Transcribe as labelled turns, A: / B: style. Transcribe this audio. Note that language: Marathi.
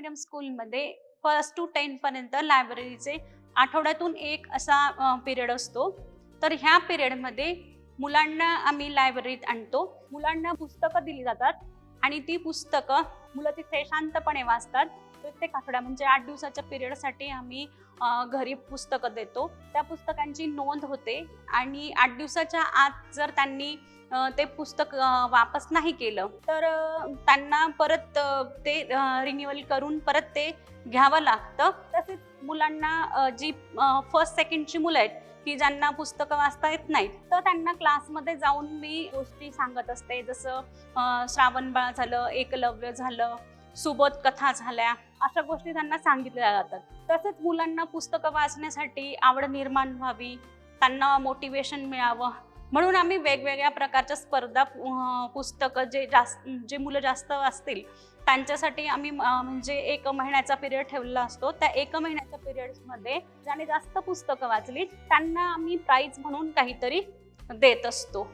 A: मीडियम स्कूलमध्ये फर्स्ट टू टेनपर्यंत लायब्ररीचे आठवड्यातून एक असा पिरियड असतो. तर ह्या पिरियडमध्ये मुलांना आम्ही लायब्ररीत आणतो. मुलांना पुस्तकं दिली जातात आणि ती पुस्तकं मुलं तिथे शांतपणे वाचतात. प्रत्येक आठवड्या म्हणजे आठ दिवसाच्या पिरियडसाठी आम्ही घरी पुस्तकं देतो. त्या पुस्तकांची नोंद होते आणि आठ दिवसाच्या आत जर त्यांनी ते पुस्तक वापस नाही केलं तर त्यांना परत ते रिन्युअल करून परत ते घ्यावं लागतं. तसेच मुलांना जी फर्स्ट सेकंडची मुलं आहेत की ज्यांना पुस्तकं वाचता येत नाहीत तर त्यांना क्लासमध्ये जाऊन मी गोष्टी सांगत असते. जसं श्रावणबाळ झालं एकलव्य झालं सुबोध कथा झाल्या अशा गोष्टी त्यांना सांगितल्या जातात. तसेच मुलांना पुस्तकं वाचण्यासाठी आवड निर्माण व्हावी त्यांना मोटिवेशन मिळावं. म्हणून आम्ही वेगवेगळ्या प्रकारच्या स्पर्धा पुस्तकं जे जास्त जे मुलं जास्त वाचतील त्यांच्यासाठी आम्ही म्हणजे एक महिन्याचा पिरियड ठेवलेला असतो. त्या एक महिन्याच्या पिरियड्समध्ये ज्याने जास्त पुस्तकं वाचली त्यांना आम्ही प्राईज म्हणून काहीतरी देत असतो.